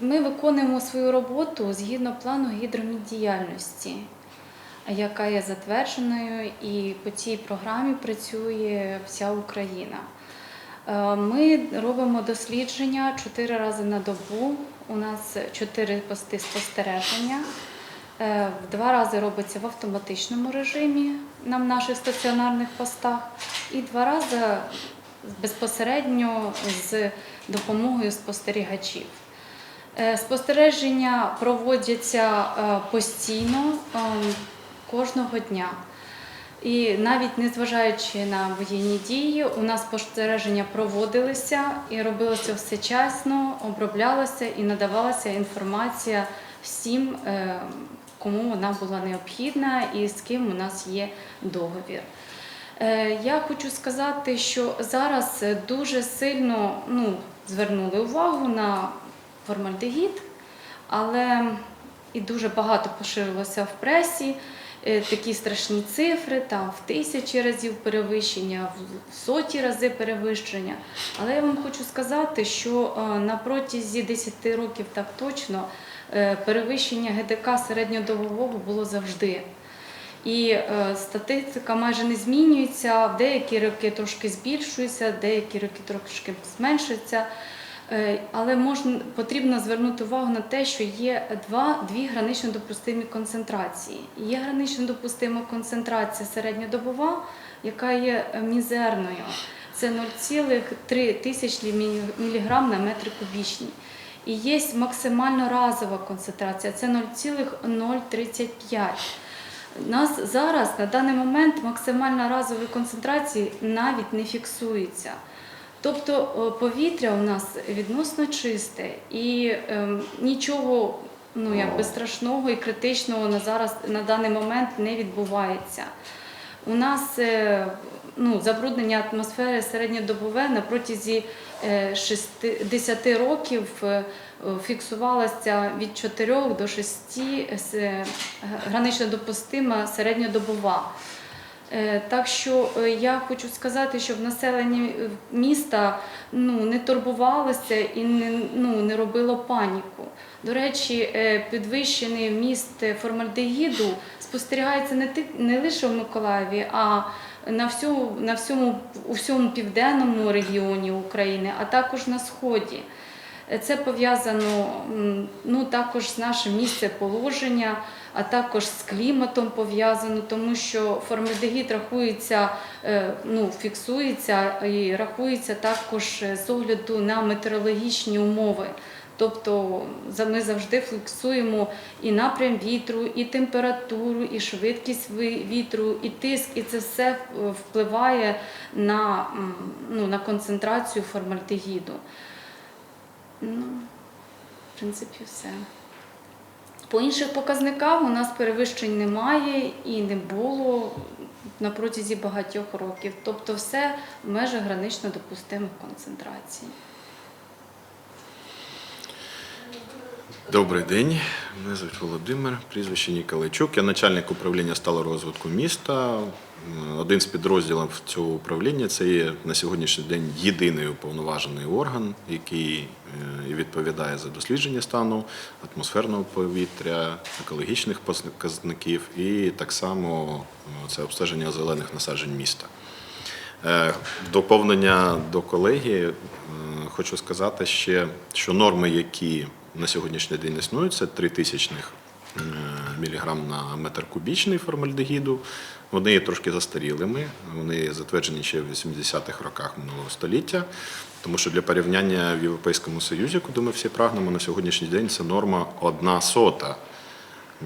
Ми виконуємо свою роботу згідно плану гідроміддіяльності, яка є затвердженою, і по цій програмі працює вся Україна. Е, Ми робимо дослідження чотири рази на добу. У нас чотири пости спостереження. Е, Два рази робиться в автоматичному режимі на наших стаціонарних постах, і два рази безпосередньо з допомогою спостерігачів. Е, Спостереження проводяться е, постійно е, кожного дня. І навіть незважаючи на воєнні дії, у нас спостереження проводилися і робилося все чесно, оброблялося і надавалася інформація всім, кому вона була необхідна і з ким у нас є договір. Я хочу сказати, що зараз дуже сильно ну, звернули увагу на формальдегід, але і дуже багато поширилося в пресі. е, Такі страшні цифри, там в тисячі разів перевищення, в соті рази перевищення. Але я вам хочу сказати, що е, на протязі 10 років так точно е, перевищення ГДК середньодобового було завжди. І статистика майже не змінюється. В деякі роки трошки збільшується, в деякі роки трошки зменшується. Е, але можна потрібно звернути увагу на те, що є два дві гранично допустимі концентрації. Є гранично допустима концентрація середньодобова, яка є е, мізерною. Це 0,3 тисячні міліграм на метр кубічний. І є максимально разова концентрація, це 0,035. У нас зараз на даний момент максимальна разової концентрації навіть не фіксується. Тобто е, повітря у нас відносно чисте і ем, нічого ну, якби страшного і критичного на зараз на даний момент не відбувається. У нас е, ну, забруднення атмосфери середньодобове на протязі е, 10 років е, фіксувалося від 4 до 6 е, гранично допустима середньодобова. Е, Так що е, я хочу сказати, щоб населення міста ну, не турбувалося і не, ну, не робило паніку. До речі, е, підвищений вміст формальдегіду спостерігається не, не лише в Миколаєві, а на всьому, на всьому, у всьому південному регіоні України, а також на сході. Це пов'язано ну, також з нашим місцеположення, а також з кліматом пов'язано, тому що формальдегід рахується, е, ну, фіксується і рахується також е, з огляду на метеорологічні умови. Тобто ми завжди фіксуємо і напрям вітру, і температуру, і швидкість вітру, і тиск, і це все е, впливає на, ну, на концентрацію формальдегіду. Ну, в принципі, все. По інших показниках у нас перевищень немає і не було на протязі багатьох років. Тобто все в межах гранично допустимих концентрацій. Добрий день, мене звуть Володимир, прізвище Ніколайчук. Я начальник управління сталого розвитку міста. Один з підрозділів цього управління це є на сьогоднішній день єдиний уповноважений орган, який е, відповідає за дослідження стану атмосферного повітря, екологічних показників і так само е, це обстеження зелених насаджень міста. Доповнення до колеги е, хочу сказати ще, що норми, які на сьогоднішній день існують, це 3 тисячних е, міліграм на метр кубічний формальдегіду. Вони є трошки застарілими, вони затверджені ще в 80-х роках минулого століття. Тому що для порівняння в Європейському Союзі, куди ми всі прагнемо, на сьогоднішній день це норма одна сота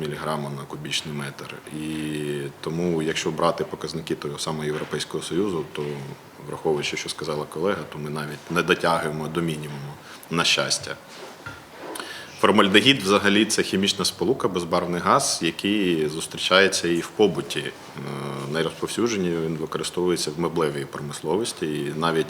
міліграма на кубічний метр. І тому, якщо брати показники того самого Європейського Союзу, то враховуючи, що сказала колега, то ми навіть не дотягуємо до мінімуму, на щастя. Формальдегід взагалі це хімічна сполука, безбарвний газ, який зустрічається і в побуті. Е, Найрозповсюджені він використовується в меблевій промисловості. І навіть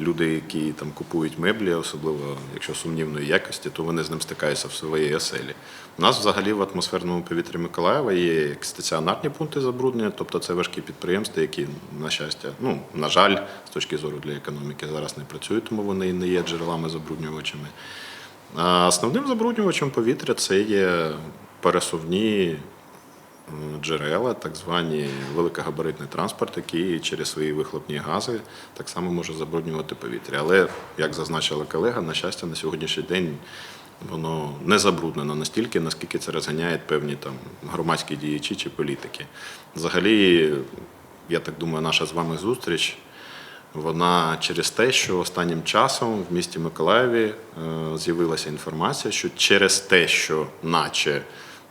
люди, які там купують меблі, особливо якщо сумнівної якості, то вони з ним стикаються в своїй оселі. У нас взагалі в атмосферному повітрі Миколаєва є як стаціонарні пункти забруднення, тобто це важкі підприємства, які, на щастя, ну на жаль, з точки зору для економіки зараз не працюють, тому вони і не є джерелами забруднювачами. А основним забруднювачем повітря це є пересувні джерела, так звані великогабаритний транспорт, який через свої вихлопні гази так само може забруднювати повітря. Але, як зазначила колега, на щастя, на сьогоднішній день воно не забруднено настільки, наскільки це розганяють певні там громадські діячі чи політики. Взагалі, я так думаю, наша з вами зустріч вона через те, що останнім часом в місті Миколаєві е, з'явилася інформація, що через те, що наче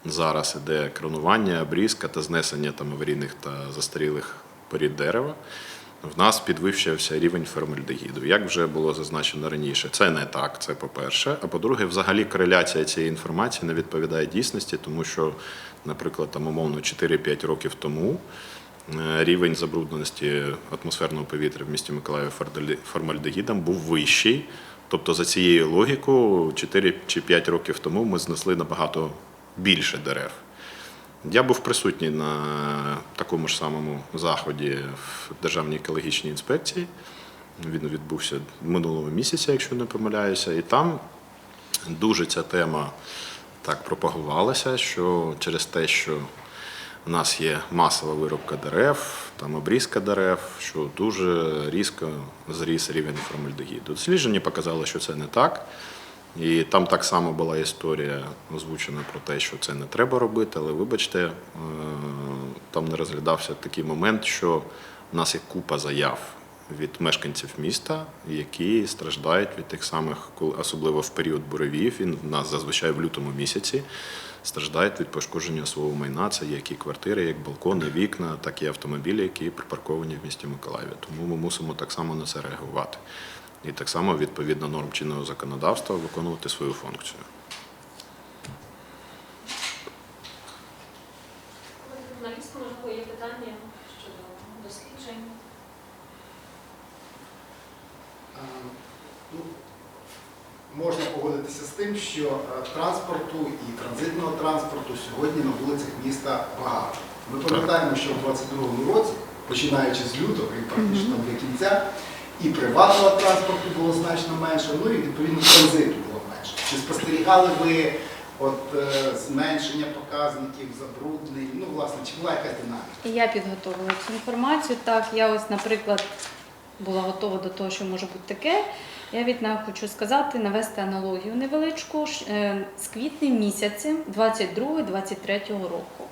зараз іде кронування, обрізка та знесення там аварійних та застарілих порід дерева, в нас підвищився рівень формальдегіду. Як вже було зазначено раніше, це не так, це по-перше. А по-друге, взагалі кореляція цієї інформації не відповідає дійсності, тому що, наприклад, там умовно 4-5 років тому рівень забрудненості атмосферного повітря в місті Миколаїв формальдегідом був вищий. Тобто, за цією логікою, 4 чи 5 років тому ми знесли набагато більше дерев. Я був присутній на такому ж самому заході в Державній екологічній інспекції. Він відбувся минулого місяця, якщо не помиляюся, і там дуже ця тема так пропагувалася, що через те, що у нас є масова виробка дерев, там обрізка дерев, що дуже різко зріс рівень формальдегіду. Дослідження показало, що це не так. І там так само була історія озвучена про те, що це не треба робити, але вибачте, е, там не розглядався такий момент, що в нас є купа заяв від мешканців міста, які страждають від тих самих, особливо в період буревіїв, він у нас зазвичай в лютому місяці, страждають від пошкодження свого майна. Це як і квартири, як балкони, вікна, так і автомобілі, які припарковані в місті Миколаєві. Тому ми мусимо так само на це реагувати. І так само відповідно норм чинного законодавства виконувати свою функцію. Журналіст, можливо, є питання щодо досліджень. А, ну, Можна погодитися з тим, що е, транспорту і транзитного транспорту сьогодні на вулицях міста багато. Ми пам'ятаємо, що в 22-му році, починаючи з лютого і практично до кінця, і приватного транспорту було значно менше, ну і відповідно транзиту було менше. Чи спостерігали ви от, е, зменшення показників, забруднень? Ну, власне, чи була якась динаміка? Я підготовила цю інформацію. Так, я ось, наприклад, була готова до того, що може бути таке. Я від неї хочу сказати, навести аналогію невеличку е, з квітня місяці 22-23 року.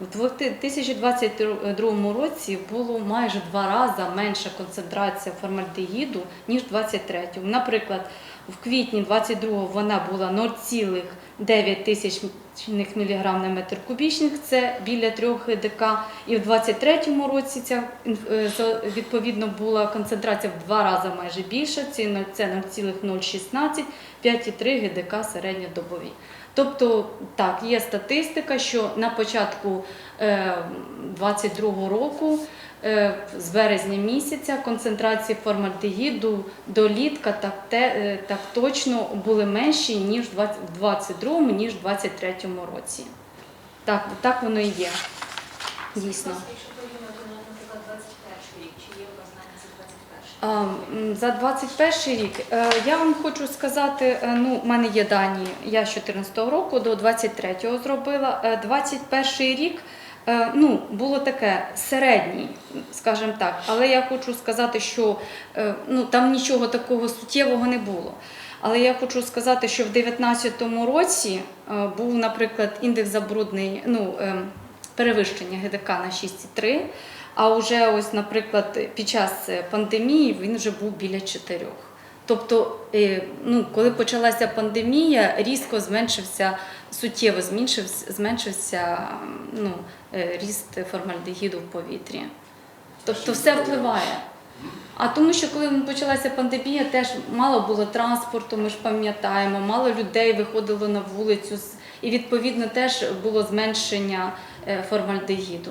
У 2022 році було майже два рази менша концентрація формальдегіду, ніж в 23 Наприклад, в квітні 22 вона була 0,9 тисячних міліграм на метр кубічних, це біля 3 ГДК. І в 23 році ця е, відповідно була концентрація в два рази майже більша, це 0,016, 5,3 ГДК середньодобові. Тобто, так, є статистика, що на початку 22 року, е, з березня місяця, концентрації формальдегіду до літка так, те, е, так точно були менші, ніж в 20 в 22 ніж в 23 році. Так, так воно і є. Дійсно. Якщо порівняти, наприклад, 21 рік, чи є у вас дані за 21 А, м, За 21 рік е, я вам хочу сказати, е, ну, в мене є дані, я з 14 року до 23-го зробила. Е, 21 рік е, ну, було таке середній, скажімо так. Але я хочу сказати, що ну, там нічого такого суттєвого не було. Але я хочу сказати, що в 2019 році був, наприклад, індекс забруднень, ну, ем, перевищення ГДК на 6,3, а вже ось, наприклад, під час пандемії він вже був біля 4. Тобто, е, ну, коли почалася пандемія, різко зменшився, суттєво зменшився, зменшився ну, е, ріст формальдегіду в повітрі. Тобто все впливає. А тому, що коли почалася пандемія, теж мало було транспорту, ми ж пам'ятаємо, мало людей виходило на вулицю, і відповідно теж було зменшення е, формальдегіду.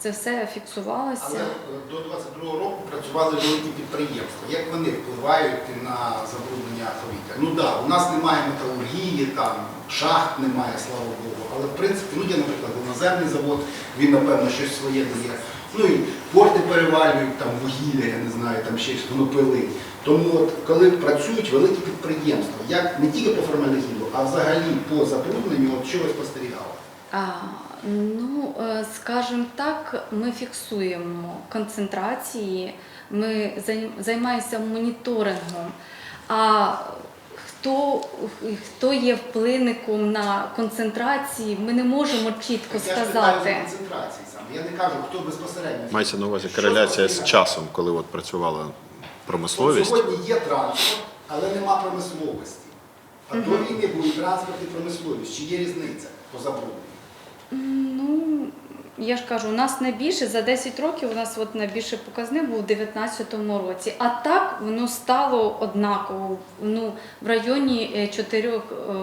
Це все фіксувалося. Але е, до 22-го року працювали великі підприємства. Як вони впливають на забруднення повітря? Ну так, да, у нас немає металургії, там шахт немає, слава Богу. Але в принципі, ну є, наприклад, іноземний завод, він напевно щось своє дає. Ну і порти перевалюють там вугілля, я не знаю, там ще щось, воно пили. Тому от коли працюють великі підприємства, як не тільки по формальдегіду, а взагалі по забрудненню, от ви спостерігали? Ну, е, скажімо так, ми фіксуємо концентрації, ми займаємося моніторингом. А хто, хто є вплинником на концентрації, ми не можемо чітко Я сказати. концентрації. Я не кажу, хто безпосередньо. Мається на увазі кореляція з часом, коли от працювала От промисловість. Сьогодні є транспорт, але нема промисловості. А до війни був транспорт і промисловість. Чи є різниця по забрудненню? Ну, я ж кажу, у нас найбільше за 10 років у нас от найбільший показник був у 2019 році. А так воно стало однаково. Ну, в районі е, чотирьох, е,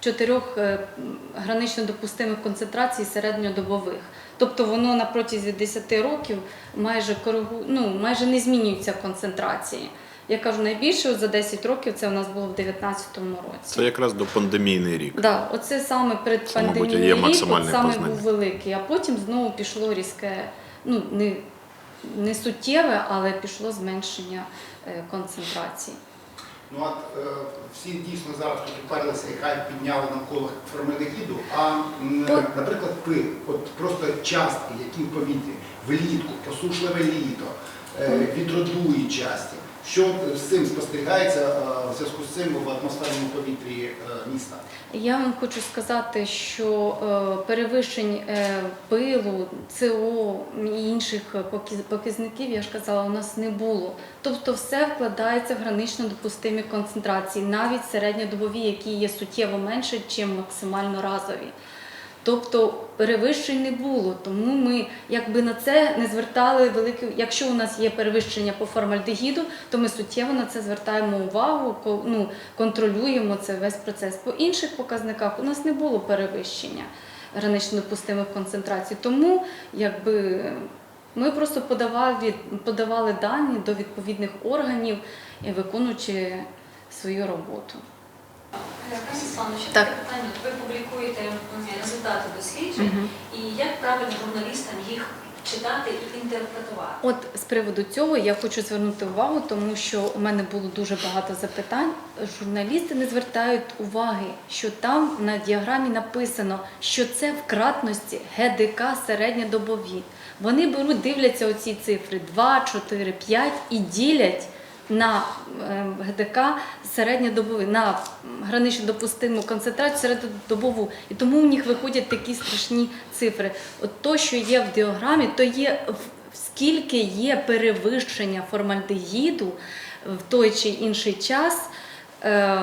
чотирьох е, м, гранично допустимих концентрацій середньодобових. Тобто воно на протязі 10 років майже коригу, ну, майже не змінюються концентрації. Я кажу, найбільше за 10 років це у нас було в 2019 році. Це якраз до пандемійний рік. Да, оце саме передпандемійний рік, от саме був великий, а потім знову пішло різке, ну не, не суттєве, але пішло зменшення е, концентрації. Ну от е, всі дійсно зараз тут уперлися і хай підняли навколо формальдегіду, а наприклад, пил, от просто частки, які в повітрі, влітку, посушливе літо, е, вітродуї часті. Що з цим спостерігається е, в зв'язку з цим в атмосферному повітрі е, міста? Я вам хочу сказати, що е, перевищень пилу, СО і інших показників, я ж казала, у нас не було. Тобто все вкладається в гранично допустимі концентрації, навіть середньодобові, які є суттєво менше, ніж максимально разові. Тобто перевищень не було, тому ми якби на це не звертали велику. Якщо у нас є перевищення по формальдегіду, то ми суттєво на це звертаємо увагу, ну, контролюємо це весь процес. По інших показниках у нас не було перевищення гранично допустимих концентрацій. Тому якби ми просто подавали, подавали дані до відповідних органів, виконуючи свою роботу. Так. Ви публікуєте результати досліджень, і як правильно журналістам їх читати і інтерпретувати? От з приводу цього я хочу звернути увагу, тому що у мене було дуже багато запитань. Журналісти не звертають уваги, що там на діаграмі написано, що це в кратності ГДК середньодобові. Вони беруть, дивляться оці цифри 2, 4, 5 і ділять на е, ГДК середньодобовий, на гранично допустиму концентрацію середньодобову. І тому в них виходять такі страшні цифри. От то, що є в діаграмі, то є скільки є перевищення формальдегіду в той чи інший час. е,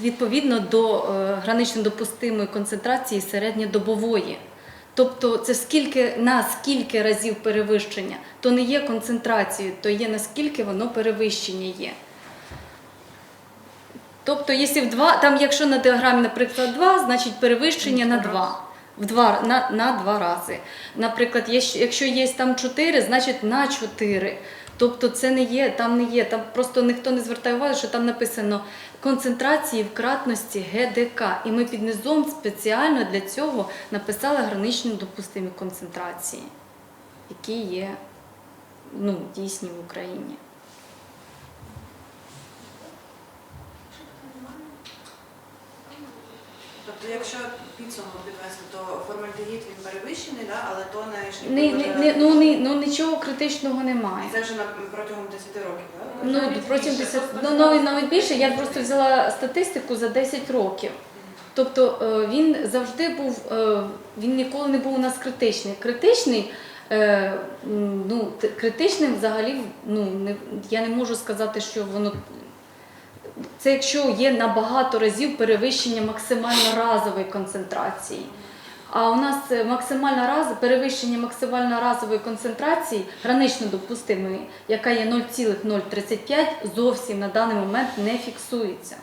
Відповідно до е, гранично допустимої концентрації середньодобової. Тобто це скільки на скільки разів перевищення, то не є концентрацією, то є наскільки воно перевищення є. Тобто, якщо в два, там, якщо на діаграмі, наприклад, 2, значить перевищення на 2. В два, на, на два рази. Наприклад, якщо є там 4, значить на 4. Тобто це не є, там не є, там просто ніхто не звертає увагу, що там написано концентрації в кратності ГДК. І ми під низом спеціально для цього написали гранично допустимі концентрації, які є ну, дійсні в Україні. Тобто, якщо підсумок підвести, то формальдегід він перевищений, да? але то не Не, не, не, ну, не, ну нічого критичного немає. це вже на протягом 10 років, так? Ну, протягом більше, 10, тобто ну, навіть, навіть більше, я просто взяла статистику за 10 років. Тобто е, він завжди був, е, він ніколи не був у нас критичний. Критичний, е, м, ну, т- критичним взагалі, ну, не, я не можу сказати, що воно. Це якщо є на багато разів перевищення максимально разової концентрації. А у нас е, максимальна раз, перевищення максимально разової концентрації, гранично допустимої, яка є 0,035, зовсім на даний момент не фіксується.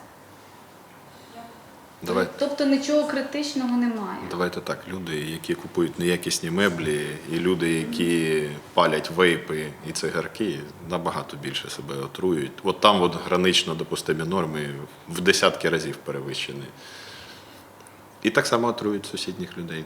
Давай, Тобто нічого критичного немає. давайте так, люди, які купують неякісні меблі, і люди, які палять вейпи і цигарки, набагато більше себе отруюють. От там от гранично допустимі норми в десятки разів перевищені. І так само отрують сусідніх людей.